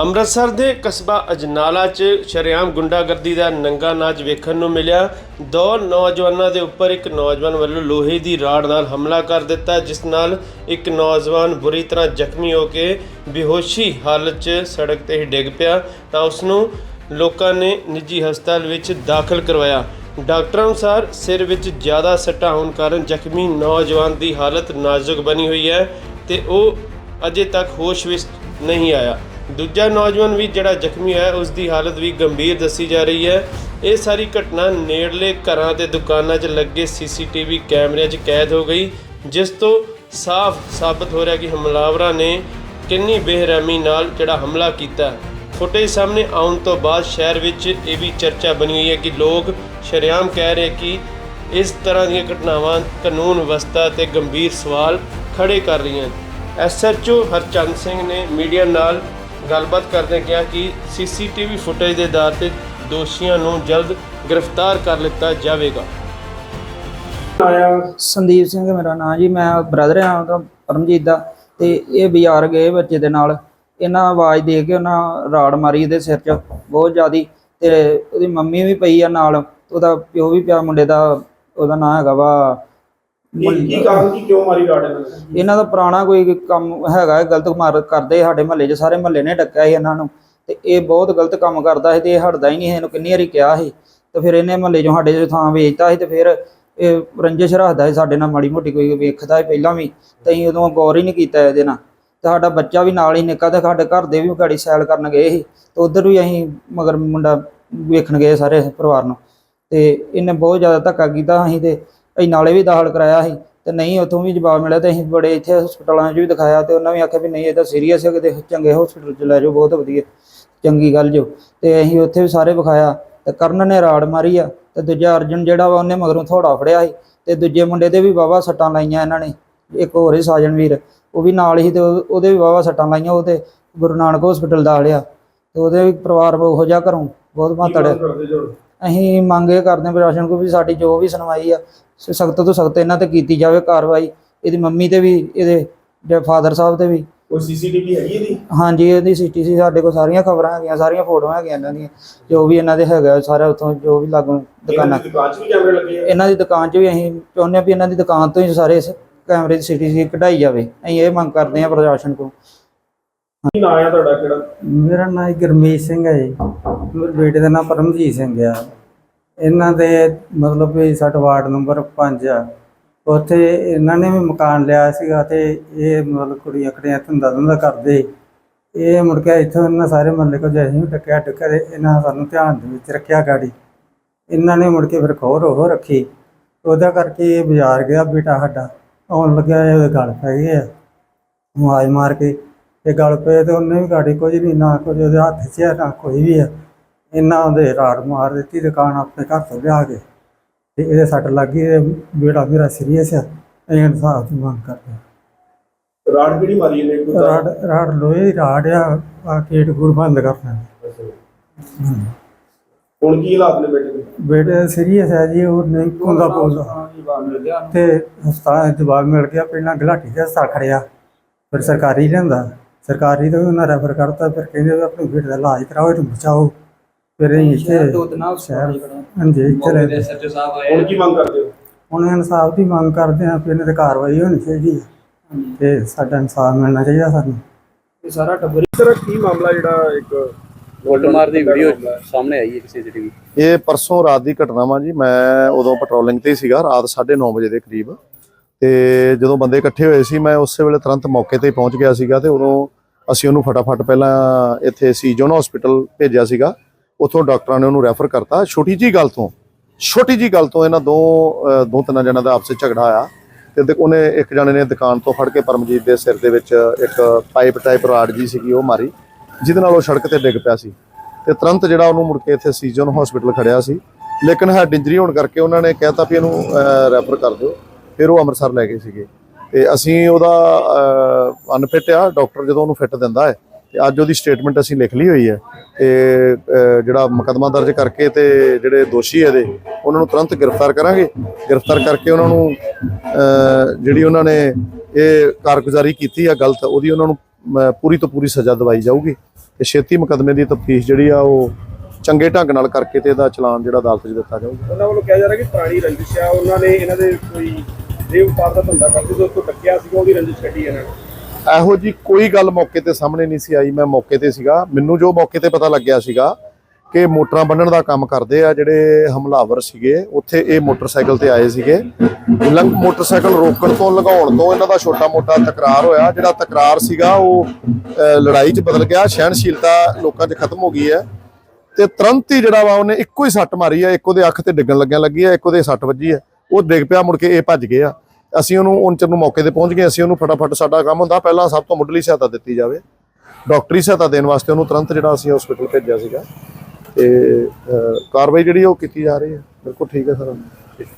ਅੰਮ੍ਰਿਤਸਰ ਦੇ ਕਸਬਾ ਅਜਨਾਲਾ 'ਚ ਸ਼ਰੇਆਮ ਗੁੰਡਾਗਰਦੀ ਦਾ ਨੰਗਾ ਨਾਚ ਵੇਖਣ ਨੂੰ ਮਿਲਿਆ। ਦੋ ਨੌਜਵਾਨਾਂ ਦੇ ਉੱਪਰ ਇੱਕ ਨੌਜਵਾਨ ਵੱਲੋਂ ਲੋਹੇ ਦੀ ਰਾੜ ਨਾਲ ਹਮਲਾ ਕਰ ਦਿੱਤਾ, ਜਿਸ ਨਾਲ ਇੱਕ ਨੌਜਵਾਨ ਬੁਰੀ ਤਰ੍ਹਾਂ ਜ਼ਖਮੀ ਹੋ ਕੇ ਬੇਹੋਸ਼ੀ ਹਾਲਤ 'ਚ ਸੜਕ ਤੇ ਹੀ ਡਿੱਗ ਪਿਆ, ਤਾਂ ਉਸ ਨੂੰ ਲੋਕਾਂ ਨੇ ਨਿੱਜੀ ਹਸਪਤਾਲ ਵਿੱਚ ਦਾਖਲ ਕਰਵਾਇਆ। ਡਾਕਟਰਾਂ ਅਨੁਸਾਰ ਸਿਰ ਵਿੱਚ ਜ਼ਿਆਦਾ ਸੱਟਾਂ ਹੋਣ ਕਾਰਨ ਜ਼ਖਮੀ ਨੌਜਵਾਨ ਦੀ ਹਾਲਤ ਨਾਜ਼ੁਕ ਬਣੀ ਹੋਈ ਹੈ ਤੇ ਉਹ ਅਜੇ ਤੱਕ ਹੋਸ਼ ਵਿੱਚ ਨਹੀਂ ਆਇਆ। ਦੂਜਾ ਨੌਜਵਾਨ ਵੀ ਜਿਹੜਾ ਜ਼ਖਮੀ ਹੋਇਆ ਉਸ ਦੀ ਹਾਲਤ ਵੀ ਗੰਭੀਰ ਦੱਸੀ ਜਾ ਰਹੀ ਹੈ। ਇਹ ਸਾਰੀ ਘਟਨਾ ਨੇੜਲੇ ਘਰਾਂ ਤੇ ਦੁਕਾਨਾਂ 'ਚ ਲੱਗੇ ਸੀਸੀਟੀਵੀ ਕੈਮਰਿਆਂ 'ਚ ਕੈਦ ਹੋ ਗਈ, ਜਿਸ ਤੋਂ ਸਾਫ਼ ਸਾਬਤ ਹੋ ਰਿਹਾ ਕਿ ਹਮਲਾਵਰਾਂ ਨੇ ਕਿੰਨੀ ਬੇਰਹਿਮੀ ਨਾਲ ਜਿਹੜਾ ਹਮਲਾ ਕੀਤਾ। ਫੁਟੇਜ ਸਾਹਮਣੇ ਆਉਣ ਤੋਂ ਬਾਅਦ ਸ਼ਹਿਰ ਵਿੱਚ ਇਹ ਵੀ ਚਰਚਾ ਬਣੀ ਹੋਈ ਹੈ ਕਿ ਲੋਕ ਸ਼ਰੇਆਮ ਕਹਿ ਰਹੇ ਕਿ ਇਸ ਤਰ੍ਹਾਂ ਦੀਆਂ ਘਟਨਾਵਾਂ ਕਾਨੂੰਨ ਵਿਵਸਥਾ ਤੇ ਗੰਭੀਰ ਸਵਾਲ ਖੜੇ ਕਰ ਰਹੀਆਂ। ਐਸਐਚਓ ਹਰਚੰਦ ਸਿੰਘ ਨੇ ਮੀਡੀਆ ਨਾਲ ਗੱਲਬਾਤ ਕਰਦੇ ਕਿਹਾ ਕਿ ਸੀਸੀਟੀਵੀ ਫੁਟੇਜ ਦੇ ਆਧਾਰ ਤੇ ਦੋਸ਼ੀਆਂ ਨੂੰ ਜਲਦ ਗ੍ਰਿਫਤਾਰ ਕਰ ਲਿੱਤਾ ਜਾਵੇਗਾ। ਸੰਦੀਪ ਸਿੰਘ ਮੇਰਾ ਨਾਮ ਜੀ ਮੈਂ ਬ੍ਰਦਰ ਆ ਉਹਦਾ ਪਰਮਜੀਤ ਦਾ। ਤੇ ਇਹ ਬਾਜ਼ਾਰ ਗਏ ਬੱਚੇ ਦੇ ਨਾਲ। ਇਹਨਾਂ ਆਵਾਜ਼ ਦੇ ਕੇ ਉਹਨਾਂ ਰਾੜ ਮਾਰੀ ਇਹਦੇ ਸਿਰ 'ਚ ਬਹੁਤ ਜ਼ਿਆਦੀ। ਤੇ ਉਹਦੀ ਮੰਮੀ ਵੀ ਪਈ ਆ ਨਾਲ ਉਹਦਾ ਪਿਓ ਵੀ ਪਿਆ ਮੁੰਡੇ ਦਾ ਉਹਦਾ ਨਾਂ ਹੈਗਾ ਵਾ ਕੀ ਕੀ ਕਾਰਨ ਕੀ ਕਿਉਂ ਮਾਰੀ ਰਾੜ ਇਹਨਾਂ ਨੇ? ਇਹਨਾਂ ਦਾ ਪੁਰਾਣਾ ਕੋਈ ਕੰਮ ਹੈਗਾ ਹੈ, ਗਲਤ ਮਾਰ ਕਰਦੇ ਸਾਡੇ ਮਹੱਲੇ 'ਚ ਸਾਰੇ ਮਹੱਲੇ ਨੇ ਡੱਕਿਆ ਸੀ ਇਹਨਾਂ ਨੂੰ। ਤੇ ਇਹ ਬਹੁਤ ਗਲਤ ਕੰਮ ਕਰਦਾ ਸੀ ਤੇ ਇਹ ਹਟਦਾ ਹੀ ਨਹੀਂ ਸੀ, ਇਹਨੂੰ ਕਿੰਨੀ ਵਾਰੀ ਕਿਹਾ ਸੀ। ਤੇ ਫਿਰ ਇਹਨੇ ਮਹੱਲੇ 'ਚੋਂ ਸਾਡੇ 'ਚ ਥਾਂ ਵੇਚਤਾ ਸੀ ਤੇ ਫਿਰ ਇਹ ਰੰਜਿਸ਼ ਰੱਖਦਾ ਸੀ ਸਾਡੇ ਨਾਲ ਮਾੜੀ ਮੋਟੀ ਕੋਈ ਵੇਖਦਾ ਸੀ ਪਹਿਲਾਂ ਵੀ ਤੇ ਅਸੀਂ ਉਦੋਂ ਗੌਰ ਹੀ ਨਹੀਂ ਕੀਤਾ ਇਹਦੇ ਨਾਲ। ਤੇ ਸਾਡਾ ਬੱਚਾ ਵੀ ਨਾਲ ਹੀ ਨਿੱਕਾ ਤੇ ਸਾਡੇ ਘਰ ਦੇ ਵੀ ਗਾੜੀ ਸੈਲ ਕਰਨ ਗਏ ਸੀ ਤੇ ਉਧਰ ਵੀ ਅਸੀਂ ਮਗਰ ਮੁੰਡਾ ਵੇਖਣ ਗਏ ਸਾਰੇ ਪਰਿਵਾਰ ਨੂੰ। ਤੇ ਇਹਨੇ ਬਹੁਤ ਜ਼ਿਆਦਾ ਧੱਕਾ ਕੀਤਾ ਅਸੀਂ ਤੇ ਅਸੀਂ ਨਾਲੇ ਵੀ ਦਾਖਲ ਕਰਾਇਆ ਸੀ ਤੇ ਨਹੀਂ ਉਥੋਂ ਵੀ ਜਵਾਬ ਮਿਲਿਆ ਤੇ ਅਸੀਂ ਬੜੇ ਇੱਥੇ ਹਸਪਤਾਲਾਂ 'ਚ ਵੀ ਦਿਖਾਇਆ ਤੇ ਉਹਨਾਂ ਵੀ ਆਖਿਆ ਵੀ ਨਹੀਂ ਇਹ ਤਾਂ ਸੀਰੀਅਸ ਹੈ ਕਿਤੇ ਚੰਗੇ ਹਸਪੀਟਲ 'ਚ ਲੈ ਜਾਓ ਬਹੁਤ ਵਧੀਆ ਚੰਗੀ ਗੱਲ ਜੋ। ਤੇ ਅਸੀਂ ਉੱਥੇ ਵੀ ਸਾਰੇ ਵਿਖਾਇਆ ਤੇ ਕਰਨ ਨੇ ਰਾੜ ਮਾਰੀ ਆ ਤੇ ਦੂਜਾ ਅਰਜਨ ਜਿਹੜਾ ਵਾ ਉਹਨੇ ਮਗਰੋਂ ਥੋੜਾ ਫੜਿਆ ਸੀ ਤੇ ਦੂਜੇ ਮੁੰਡੇ ਦੇ ਵੀ ਵਾਵਾ ਸੱਟਾਂ ਲਾਈਆਂ ਇਹਨਾਂ ਨੇ ਇੱਕ ਹੋਰ ਹੀ ਸਾਜਨ ਵੀਰ ਉਹ ਵੀ ਨਾਲ ਹੀ ਤੇ ਉਹ- ਉਹਦੇ ਵੀ ਵਾਵਾ ਸੱਟਾਂ ਲਾਈਆਂ ਉਹ ਤੇ ਗੁਰੂ ਨਾਨਕ ਹਸਪੀਟਲ ਦਾ ਲਿਆ ਤੇ ਉਹਦੇ ਵੀ ਪਰਿਵਾਰ ਉਹੋ ਜਿਹਾ ਘਰੋਂ ਬਹੁਤ ਕੀ ਮਾਤੜ ਜੋ? ਅਸੀਂ ਮੰਗ ਕਰਦੇ ਪ੍ਰਸ਼ਾਸਨ ਕੋਲ ਵੀ ਸਾਡੀ ਜੋ ਵੀ ਸੁਣਵਾਈ ਆ ਸਖਤ ਤੋਂ ਸਖਤ ਇਹਨਾਂ ਤੇ ਕੀਤੀ ਜਾਵੇ ਕਾਰਵਾਈ ਇਹਦੀ ਮੰਮੀ ਤੇ ਵੀ ਇਹਦੇ ਫਾਦਰ ਸਾਹਿਬ ਤੇ ਵੀ। ਕੋਈ ਸੀਸੀਟੀਵੀ ਹੈਗੀ ਇਹਦੀ? ਹਾਂਜੀ ਇਹਦੀ ਸਿਟੀ ਸੀ ਸਾਡੇ ਕੋਲ ਸਾਰੀਆਂ ਖਬਰਾਂ ਹੈਗੀਆਂ ਸਾਰੀਆਂ ਫੋਟੋਆਂ ਹੈਗੀਆਂ ਇਹਨਾਂ ਦੀਆਂ ਜੋ ਵੀ ਇਹਨਾਂ ਦੇ ਹੈਗਾ ਸਾਰਾ ਉੱਥੋਂ ਜੋ ਵੀ ਲਾਗੂ ਦੁਕਾਨਾਂ ਇਹਨਾਂ ਦੀ ਦੁਕਾਨ। 'ਚ ਵੀ ਕੈਮਰੇ ਲੱਗੇ ਆ? ਇਹਨਾਂ ਦੀ ਦੁਕਾਨ 'ਚ ਵੀ ਅਸੀਂ ਚਾਹੁੰਦੇ ਹਾਂ ਵੀ ਇਹਨਾਂ ਦੀ ਦੁਕਾਨ ਤੋਂ ਹੀ ਸਾਰੇ ਕੈਮਰੇ ਦੀ ਸਿਟੀ ਸੀ ਕਢਾਈ ਜਾਵੇ। ਅਸੀਂ ਇਹ ਮੰਗ ਕਰਦੇ ਹਾਂ ਪ੍ਰਸ਼ਾਸਨ ਕੋਲ। ਕੀ ਨਾਂ ਆ ਤੁਹਾਡਾ ਕਿਹੜਾ? ਮੇਰਾ ਨਾਮ ਗੁਰਮੀਤ ਸਿੰਘ ਹੈ ਜੀ। ਮੇਰੇ ਬੇਟੇ ਦਾ ਨਾਮ ਪਰਮਜੀਤ ਸਿੰਘ ਆ। ਇਹਨਾਂ ਦੇ ਮਤਲਬ ਵੀ ਸਾਡਾ ਵਾਰਡ ਨੰਬਰ 5 ਆ। ਉੱਥੇ ਇਹਨਾਂ ਨੇ ਵੀ ਮਕਾਨ ਲਿਆ ਸੀਗਾ ਤੇ ਇਹ ਮਤਲਬ ਕੁੜੀਆਂ ਕੜੀਆਂ ਧੰਦਾ ਧੰਦਾ ਕਰਦੇ। ਇਹ ਮੁੜ ਕੇ ਇੱਥੋਂ ਇਹਨਾਂ ਸਾਰੇ ਮਹੱਲੇ ਕੋ ਜੈਸੇ ਵੀ ਟੱਕਿਆ ਟੱਕਰ ਇਹਨਾਂ ਸਾਨੂੰ ਧਿਆਨ ਦੇ ਵਿੱਚ ਰੱਖਿਆ ਗਾੜੀ। ਇਹਨਾਂ ਨੇ ਮੁੜ ਕੇ ਫਿਰ ਖੋਰ ਉਹ ਰੱਖੀ। ਉਹਦਾ ਕਰਕੇ ਇਹ ਬਾਜ਼ਾਰ ਗਿਆ ਬੇਟਾ ਸਾਡਾ। ਆਉਣ ਲੱਗਿਆ ਇਹ ਉਹਦੇ ਗਲ ਪੈ ਗਏ ਆ। ਆਵਾਜ਼ ਮਾਰ ਕੇ। ਤੇ ਗਲ ਪਏ ਤੇ ਉਹਨੇ ਵੀ ਗਾੜੀ ਕੁਝ ਨਹੀਂ ਨਾ ਕੁਝ ਉਹਦੇ ਹੱਥ 'ਚ ਆ, ਨਾ ਕੋਈ ਵੀ ਆ। ਇਹਨਾਂ ਦੇ ਰਾੜ ਮਾਰ ਦਿੱਤੀ ਦੁਕਾਨ ਆਪਣੇ ਘਰ ਤੋਂ ਲਿਆ ਕੇ। ਤੇ ਇਹਦੇ ਸੱਟ ਲੱਗੀ ਇਹ ਬੇੜਾ ਮੇਰਾ ਸੀਰੀਅਸ ਆ ਇਹ ਇਨਸਾਫ ਦੀ ਮੰਗ ਕਰਦੇ। ਰਾੜ ਕਿਹੜੀ ਮਾਰੀ ਇਹਨੇ? ਕੋਈ ਰਾੜ ਰਾੜ ਲੋਹੇ ਦੀ ਰਾੜ ਆ ਆ ਗੇਟ ਗੁਰ ਬੰਦ ਕਰਨਾ ਹੁਣ ਕੀ ਹਾਲਾਤ ਨੇ ਬੇਟੇ ਬੇਟੇ ਸੀਰੀਅਸ ਹੈ ਜੀ ਉਹ ਨਹੀਂ ਪੁੰਦਾ ਬੋਲਦਾ। ਤੇ ਹਸਪਤਾਲ ਜਵਾਬ ਮਿਲ ਗਿਆ ਪਹਿਲਾਂ ਗਲਾਟੀ ਦੇ ਹਸਪਤਾਲ ਖੜਿਆ ਫਿਰ ਸਰਕਾਰੀ ਲਿਆਂਦਾ। ਸਰਕਾਰੀ ਤੋਂ ਉਹਨਾਂ ਰੈਫਰ ਕਰਤਾ ਫਿਰ ਕਹਿੰਦੇ ਆਪਣੇ ਬੇਟੇ ਦਾ ਇਲਾਜ ਕਰਾਓ ਇਹਨੂੰ ਬਚਾਓ। ਫਿਰ ਅਸੀਂ ਇੱਥੇ ਦੋ ਦਿਨਾਂ ਉਸ ਸ਼ਹਿਰ ਹਾਂਜੀ ਇੱਥੇ ਰਹਿੰਦੇ ਹੁਣ ਕੀ ਮੰਗ ਕਰਦੇ ਹੋ? ਹੁਣ ਇਨਸਾਫ ਦੀ ਮੰਗ ਕਰਦੇ ਹਾਂ ਕਿ ਇਹਨਾਂ ਤੇ ਕਾਰਵਾਈ ਹੋਣੀ ਚਾਹੀਦੀ ਹੈ ਤੇ ਸਾਡਾ ਇਨਸਾਫ ਮਿਲਣਾ ਚਾਹੀਦਾ ਸਾਨੂੰ। ਇਹ ਸਾਰਾ ਟੱਬਰ ਇਸ ਤਰ੍ਹਾਂ ਕੀ ਮਾਮਲਾ ਜਿਹੜਾ ਇੱਕ ਵੋਲਟਮਾਰ ਦੀ ਵੀਡੀਓ ਸਾਹਮਣੇ ਆਈ ਹੈ ਕਿਸੇ ਸੀਸੀਟੀਵੀ ਇਹ ਪਰਸੋਂ ਰਾਤ ਦੀ ਘਟਨਾ ਵਾ ਜੀ ਮੈਂ ਉਦੋਂ ਪੈਟਰੋਲਿੰਗ ਤੇ ਹੀ ਸੀਗਾ ਰਾਤ 9:30 ਵਜੇ ਦੇ ਕਰੀਬ। ਤੇ ਜਦੋਂ ਬੰਦੇ ਇਕੱਠੇ ਹੋਏ ਸੀ ਮੈਂ ਉਸੇ ਵੇਲੇ ਤੁਰੰਤ ਮੌਕੇ ਤੇ ਪਹੁੰਚ ਗਿਆ ਸੀਗਾ ਤੇ ਉਦੋਂ ਅਸੀਂ ਉਹਨੂੰ ਫਟਾਫਟ ਪਹਿਲਾਂ ਇੱਥੇ ਸੀਜਨ ਹਸਪੀਟਲ ਭੇਜਿਆ ਸੀਗਾ। ਉੱਥੋਂ ਡਾਕਟਰਾਂ ਨੇ ਉਹਨੂੰ ਰੈਫਰ ਕਰਤਾ। ਛੋਟੀ ਜੀ ਗੱਲ ਤੋਂ, ਛੋਟੀ ਜੀ ਗੱਲ ਤੋਂ ਇਹਨਾਂ ਦੋ ਦੋ ਤਿੰਨ ਜਣਾਂ ਦਾ ਆਪਸ ਝਗੜਾ ਆਇਆ ਤੇ ਦੇ- ਉਹਨੇ ਇੱਕ ਜਣੇ ਨੇ ਦੁਕਾਨ ਤੋਂ ਫੜ ਕੇ ਪਰਮਜੀਤ ਦੇ ਸਿਰ ਦੇ ਵਿੱਚ ਇੱਕ ਪਾਈਪ ਟਾਈਪ ਰਾਡ ਜੀ ਸੀਗੀ ਉਹ ਮਾਰੀ, ਜਿਹਦੇ ਨਾਲ ਉਹ ਸੜਕ ਤੇ ਡਿੱਗ ਪਿਆ ਸੀ ਤੇ ਤੁਰੰਤ ਜਿਹੜਾ ਉਹਨੂੰ ਮੁੜ ਕੇ ਇੱਥੇ ਸੀਜਨ ਹਸਪੀਟਲ ਖੜਿਆ ਸੀ, ਲੇਕਿਨ ਹੈਡ ਇੰਜਰੀ ਹੋਣ ਕਰਕੇ ਉਹਨਾਂ ਨੇ ਕਹਿਤਾ ਵੀ ਇਹਨੂੰ ਰੈਫਰ ਕਰ ਦਿਓ, ਫਿਰ ਉਹ ਅੰਮ੍ਰਿਤਸਰ ਲੈ ਗਏ ਸੀਗੇ ਤੇ ਅਸੀਂ ਉਹਦਾ ਅਨਫਿਟ ਆ, ਡਾਕਟਰ ਜਦੋਂ ਉਹਨੂੰ ਫਿੱਟ ਦਿੰਦਾ ਹੈ ਤੇ ਅੱਜ ਉਹਦੀ ਸਟੇਟਮੈਂਟ ਅਸੀਂ ਲਿਖ ਲਈ ਹੋਈ ਹੈ ਤੇ ਜਿਹੜਾ ਮੁਕੱਦਮਾ ਦਰਜ ਕਰਕੇ ਤੇ ਜਿਹੜੇ ਦੋਸ਼ੀ ਇਹਦੇ, ਉਹਨਾਂ ਨੂੰ ਤੁਰੰਤ ਗ੍ਰਿਫਤਾਰ ਕਰਾਂਗੇ। ਗ੍ਰਿਫਤਾਰ ਕਰਕੇ ਉਹਨਾਂ ਨੂੰ ਜਿਹੜੀ ਉਹਨਾਂ ਨੇ ਇਹ ਕਾਰਗੁਜ਼ਾਰੀ ਕੀਤੀ ਆ ਗਲਤ, ਉਹਦੀ ਉਹਨਾਂ ਨੂੰ ਪੂਰੀ ਤੋਂ ਪੂਰੀ ਸਜ਼ਾ ਦਵਾਈ ਜਾਊਗੀ। ਤੇ ਛੇਤੀ ਮੁਕੱਦਮੇ ਦੀ ਤਫਤੀਸ਼ ਜਿਹੜੀ ਆ ਉਹ ਚੰਗੇ ਢੰਗ ਨਾਲ ਕਰਕੇ ਤੇ ਇਹਦਾ ਚਲਾਨ ਜਿਹੜਾ ਅਦਾਲਤ 'ਚ ਦਿੱਤਾ ਜਾਊਗਾ। ਉਹਨਾਂ ਵੱਲੋਂ ਕਿਹਾ ਜਾ ਰਿਹਾ ਕਿ ਪੁਰਾਣੀ ਰੰਜਿਸ਼ ਆ, ਉਹਨਾਂ ਨੇ ਇਹਨਾਂ ਦੇ ਕੋਈ ਦੇਵ ਵਪਾਰ ਦਾ ਧੰਦਾ ਕਰਦੇ ਸੀ ਉਸ ਤੋਂ ਡੱਕਿਆ ਸੀਗਾ, ਉਹਦੀ ਰੰਜਿਸ਼ ਕੱਢੀ ਇਹਨਾਂ ਨੇ। ਇਹੋ ਜੀ ਕੋਈ ਗੱਲ ਮੌਕੇ ਤੇ ਸਾਹਮਣੇ ਨਹੀਂ ਸੀ ਆਈ। ਮੈਂ ਮੌਕੇ ਤੇ ਸੀਗਾ। ਮੈਨੂੰ ਜੋ ਮੌਕੇ ਤੇ ਪਤਾ ਲੱਗਿਆ ਸੀਗਾ ਕਿ ਮੋਟਰਾਂ ਬੰਨਣ ਦਾ ਕੰਮ ਕਰਦੇ ਆ, ਜਿਹੜੇ ਹਮਲਾਵਰ ਸੀਗੇ, ਉੱਥੇ ਇਹ ਮੋਟਰਸਾਈਕਲ ਤੇ ਆਏ ਸੀਗੇ। ਲੰਗ ਮੋਟਰਸਾਈਕਲ ਰੋਕਣ ਤੋਂ ਲਗਾਉਣ ਤੋਂ ਇਹਨਾਂ ਦਾ ਛੋਟਾ-ਮੋਟਾ ਤਕਰਾਰ ਹੋਇਆ। ਜਿਹੜਾ ਤਕਰਾਰ ਸੀਗਾ, ਉਹ ਲੜਾਈ 'ਚ ਬਦਲ ਗਿਆ। ਸਹਿਣਸ਼ੀਲਤਾ ਲੋਕਾਂ 'ਚ ਖਤਮ ਹੋ ਗਈ ਹੈ। ਤੇ ਤੁਰੰਤ ਹੀ ਜਿਹੜਾ ਵਾ, ਉਹਨੇ ਇੱਕੋ ਹੀ ਸੱਟ ਮਾਰੀ ਆ ਇੱਕ ਉਹਦੇ ਅੱਖ ਤੇ ਡਿੱਗਣ ਲੱਗਿਆ ਲੱਗੀ ਹੈ ਇੱਕ ਉਹਦੇ ਸੱਟ ਵੱਜੀ ਹੈ। ਉਹ ਡਿੱਗ ਪਿਆ, ਮੁੜ ਕੇ ਇਹ ਭੱਜ ਗਏ ਆ ਅਸੀਂ ਉਹਨੂੰ ਉਹਨਾਂ ਚਿਰ ਨੂੰ ਮੌਕੇ ਤੇ ਪਹੁੰਚ ਗਏ, ਅਸੀਂ ਉਹਨੂੰ ਫਟਾਫਟ ਸਾਡਾ ਕੰਮ ਹੁੰਦਾ। ਪਹਿਲਾਂ ਸਭ ਤੋਂ ਮੁੱਢਲੀ ਸਹਾਇਤਾ ਦਿੱਤੀ ਜਾਵੇ। ਡਾਕਟਰੀ ਸਹਾਇਤਾ ਦੇਣ ਵਾਸਤੇ ਉਹਨੂੰ ਤੁਰੰਤ ਜਿਹੜਾ ਅਸੀਂ ਹਸਪੀਟਲ ਭੇਜਿਆ ਸੀਗਾ। ਤੇ ਕਾਰਵਾਈ ਜਿਹੜੀ ਉਹ ਕੀਤੀ ਜਾ ਰਹੀ ਹੈ। ਬਿਲਕੁਲ ਠੀਕ ਹੈ ਸਰ।